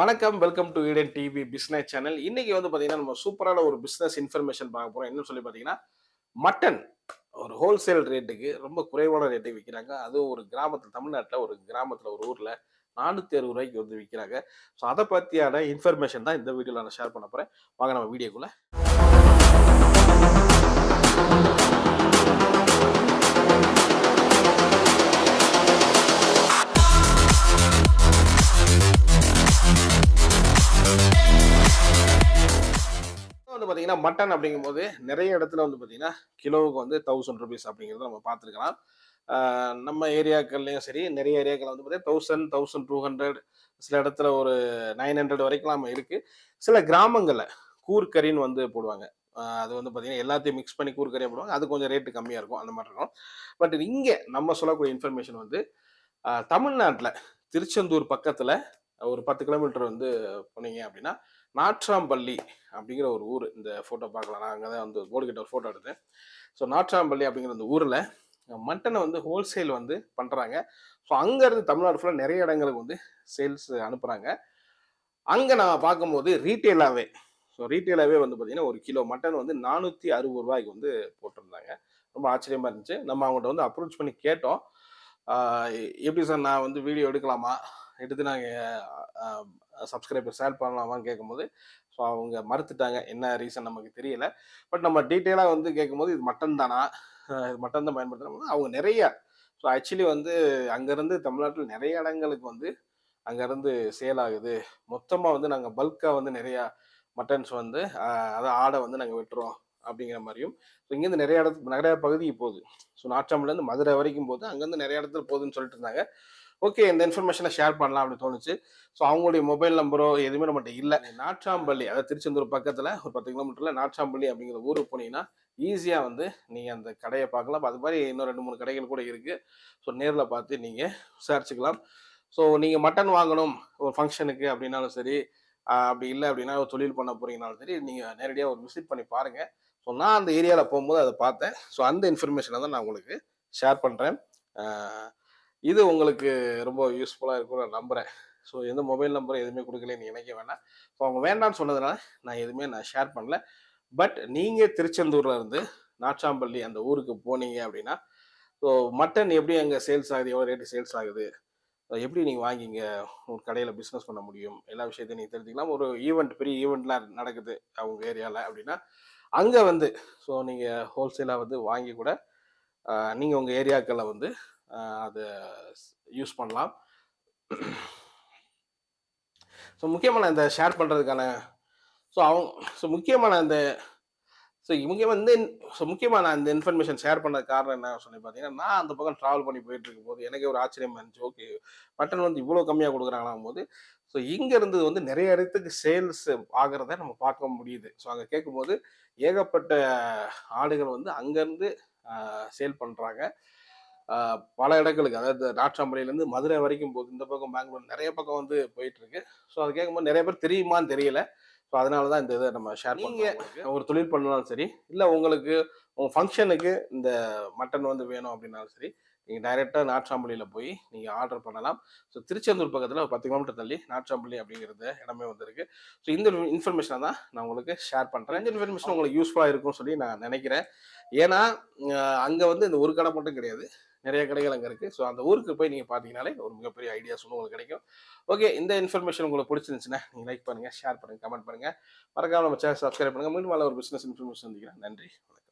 வணக்கம் welcome to Eden TV business channel இன்னைக்கு வந்து பார்த்தீங்கன்னா நம்ம சூப்பரான ஒரு பிஸ்னஸ் இன்ஃபர்மேஷன் பார்க்க போகிறோம் என்னன்னு சொல்லி பார்த்தீங்கன்னா மட்டன் ஒரு ஹோல்சேல் ரேட்டுக்கு ரொம்ப குறைவான ரேட்டுக்கு விற்கிறாங்க அதுவும் ஒரு கிராமத்தில் தமிழ்நாட்டில் ஒரு கிராமத்தில் ஒரு ஊரில் நானூற்றி அறுபது ரூபாய்க்கு வந்து விற்கிறாங்க ஸோ அதை பற்றியான இன்ஃபர்மேஷன் தான் இந்த வீடியோவில் நான் ஷேர் பண்ண போகிறேன் வாங்க நம்ம வீடியோக்குள்ளே பார்த்தீங்கன்னா மட்டன் அப்படிங்கும்போது நிறைய இடத்துல வந்து பார்த்தீங்கன்னா கிலோவுக்கு வந்து தௌசண்ட் ருபீஸ் அப்படிங்கிறத நம்ம பார்த்துருக்கலாம். நம்ம ஏரியாக்கள்லையும் சரி நிறைய ஏரியாக்கள் வந்து பார்த்தீங்கன்னா தௌசண்ட் தௌசண்ட் டூ ஹண்ட்ரட் சில இடத்துல ஒரு நைன் ஹண்ட்ரட் வரைக்கும் நம்ம இருக்குது சில கிராமங்களில் கூர்க்கறின்னு வந்து போடுவாங்க. அது வந்து பார்த்தீங்கன்னா எல்லாத்தையும் மிக்ஸ் பண்ணி கூர்க்கறியாக போடுவாங்க. அது கொஞ்சம் ரேட்டு கம்மியாக இருக்கும். அந்த மாதிரி இருக்கும். பட் இங்கே நம்ம சொல்லக்கூடிய இன்ஃபர்மேஷன் வந்து தமிழ்நாட்டில் திருச்செந்தூர் பக்கத்தில் ஒரு பத்து கிலோமீட்டர் வந்து போனீங்க அப்படின்னா நாற்றாம்பள்ளி அப்படிங்கிற ஒரு ஊர். இந்த ஃபோட்டோ பார்க்கலாம். நான் அங்கே தான் வந்து போர்டு கிட்ட ஒரு ஃபோட்டோ எடுத்தேன். ஸோ நாற்றாம்பள்ளி அப்படிங்கிற அந்த ஊரில் மட்டனை வந்து ஹோல்சேல் வந்து பண்ணுறாங்க ஸோ அங்கேருந்து தமிழ்நாடு ஃபுல்லாக நிறைய இடங்களுக்கு வந்து சேல்ஸ் அனுப்புகிறாங்க அங்கே நான் பார்க்கும்போது ரீட்டெயிலாகவே ஸோ ரீட்டெயிலாகவே வந்து பார்த்தீங்கன்னா ஒரு கிலோ மட்டன் வந்து நானூற்றி அறுபது ரூபாய்க்கு வந்து போட்டிருந்தாங்க. ரொம்ப ஆச்சரியமாக இருந்துச்சு. நம்ம அவங்கள்ட்ட வந்து அப்ரோச் பண்ணி கேட்டோம். எப்படி சார் நான் வந்து வீடியோ எடுக்கலாமா? எடுத்து நாங்கள் சப்ஸ்கிரைபர் ஷேர் பண்ணலாமான்னு கேட்கும்போது ஸோ அவங்க மறுத்துட்டாங்க. என்ன ரீசன் நமக்கு தெரியல. பட் நம்ம டீட்டெயிலாக வந்து கேட்கும்போது இது மட்டன் தானா? இது மட்டன் தான் பயன்படுத்துகிறாங்க அவங்க நிறைய ஸோ ஆக்சுவலி வந்து அங்கேருந்து தமிழ்நாட்டில் நிறைய இடங்களுக்கு வந்து அங்கேருந்து சேல் ஆகுது. மொத்தமாக வந்து நாங்கள் பல்காக வந்து நிறையா மட்டன்ஸ் வந்து அதை ஆடை வந்து நாங்கள் வெட்டுறோம். அப்படிங்கிற மாதிரியும். ஸோ இங்கேருந்து நிறைய இடத்துக்கு நிறைய பகுதிக்கு போகுது. ஸோ நாட்டாமலேருந்து மதுரை வரைக்கும் போகுது. அங்கேருந்து நிறைய இடத்துல போகுதுன்னு சொல்லிட்டு இருந்தாங்க. ஓகே இந்த இன்ஃபர்மேஷனை ஷேர் பண்ணலாம் அப்படின்னு தோணுச்சு. ஸோ அவங்களுடைய மொபைல் நம்பரோ எதுவுமே நம்மகிட்ட இல்லை. நாற்றாம்பள்ளி அதாவது திருச்செந்தூர் பக்கத்தில் ஒரு பத்து கிலோமீட்டரில் நாற்றாம்பள்ளி அப்படிங்கிற ஊருக்கு போனீங்கன்னா ஈஸியாக வந்து நீங்கள் அந்த கடையை பார்க்கலாம். அது மாதிரி இன்னும் ரெண்டு மூணு கடைகள் கூட இருக்குது ஸோ நேரில் பார்த்து நீங்கள் விசாரிச்சுக்கலாம் ஸோ நீங்கள் மட்டன் வாங்கணும் ஒரு ஃபங்க்ஷனுக்கு அப்படின்னாலும் சரி அப்படி இல்லை அப்படின்னா தொழில் பண்ண போறீங்கனாலும் சரி நீங்கள் நேரடியாக ஒரு விசிட் பண்ணி பாருங்கள் ஸோ நான் அந்த ஏரியாவில் போகும்போது அதை பார்த்தேன். ஸோ அந்த இன்ஃபர்மேஷனை தான் நான் உங்களுக்கு ஷேர் பண்ணுறேன் இது உங்களுக்கு ரொம்ப யூஸ்ஃபுல்லாக இருக்கும்னு நான் நம்புகிறேன் ஸோ எந்த மொபைல் நம்பர் எதுவுமே கொடுக்கலன்னு நினைக்க வேணாம். ஸோ அவங்க வேண்டாம்னு சொன்னதுனால நான் எதுவுமே நான் ஷேர் பண்ணல. பட் நீங்கள் திருச்செந்தூரில் இருந்து நாச்சாம்பள்ளி அந்த ஊருக்கு போனீங்க அப்படின்னா ஸோ மட்டன் எப்படி அங்கே சேல்ஸ் ஆகுது? எவ்வளோ ரேட்டு சேல்ஸ் ஆகுது? எப்படி நீங்கள் வாங்கிங்க? ஒரு கடையில் பிஸ்னஸ் பண்ண முடியும்? எல்லா விஷயத்தையும் நீங்கள் தெரிஞ்சுக்கலாம். ஒரு ஈவெண்ட் பெரிய ஈவெண்ட்லாம் நடக்குது அவங்க ஏரியாவில் அப்படின்னா அங்கே வந்து ஸோ நீங்கள் ஹோல்சேலாக வந்து வாங்கி கூட நீங்கள் உங்கள் ஏரியாக்களில் வந்து அதை யூஸ் பண்ணலாம். ஸோ முக்கியமாக நான் இந்த ஷேர் பண்ணுறதுக்கான ஸோ அவங்க ஸோ முக்கியமாக நான் இந்த ஸோ இவங்க வந்து ஸோ முக்கியமாக நான் இந்த இன்ஃபர்மேஷன் ஷேர் பண்ண காரணம் என்ன சொல்லி பார்த்தீங்கன்னா நான் அந்த பக்கம் ட்ராவல் பண்ணி போயிட்டு இருக்கும்போது எனக்கே ஒரு ஆச்சரியமா இருந்துச்சு. ஓகே பட்டன் வந்து இவ்வளோ கம்மியாக கொடுக்குறாங்களாம் போது ஸோ இங்கேருந்து வந்து நிறைய இடத்துக்கு சேல்ஸ் ஆகிறத நம்ம பார்க்க முடியுது. ஸோ அங்கே கேட்கும்போது ஏகப்பட்ட ஆடுகள் வந்து அங்கேருந்து சேல் பண்ணுறாங்க பல இடங்களுக்கு அதாவது நாட்டாம்பள்ளியிலேருந்து மதுரை வரைக்கும் போகுது. இந்த பக்கம் பெங்களூர் நிறைய பக்கம் வந்து போயிட்டு இருக்கு. ஸோ அது கேட்கும்போது நிறைய பேர் தெரியுமான்னு தெரியல. ஸோ அதனால தான் இந்த இதை நம்ம ஷேர் பண்ணுங்க ஒரு தொழில் பண்ணாலும் சரி இல்லை உங்களுக்கு உங்கள் ஃபங்க்ஷனுக்கு இந்த மட்டன் வந்து வேணும் அப்படின்னாலும் சரி நீங்கள் டைரெக்டாக நாட்சாம்பள்ளியில் போய் நீங்கள் ஆர்டர் பண்ணலாம். ஸோ திருச்செந்தூர் பக்கத்தில் ஒரு பத்து கிலோமீட்டர் தள்ளி நாட்சாம்பள்ளி அப்படிங்கிறது இடமே வந்திருக்கு. ஸோ இந்த இன்ஃபர்மேஷனை தான் நான் உங்களுக்கு ஷேர் பண்ணுறேன் இந்த இன்ஃபர்மேஷன் உங்களுக்கு யூஸ்ஃபுல்லாக இருக்கும்னு சொல்லி நான் நினைக்கிறேன். ஏன்னா அங்கே வந்து இந்த ஒரு கடை மட்டும் கிடையாது. நிறைய கடைகள் அங்கே இருக்குது ஸோ அந்த ஊருக்கு போய் நீங்கள் பார்த்தீங்கனாலே ஒரு மிகப்பெரிய ஐடியாஸ் ஒன்று உங்களுக்கு கிடைக்கும். ஓகே இந்த இன்ஃபர்மேஷன் உங்களுக்கு பிடிச்சிருந்துச்சுன்னா நீங்கள் லைக் பண்ணுங்கள் ஷேர் பண்ணுங்கள் கமெண்ட் பண்ணுங்கள் மறக்காமல் நம்ம சேனல் சப்ஸ்கிரைப் பண்ணுங்கள் மீண்டும் மேலே ஒரு பிஸ்னஸ் இன்ஃபர்மேஷன் சந்திக்கிறேன். நன்றி வணக்கம்.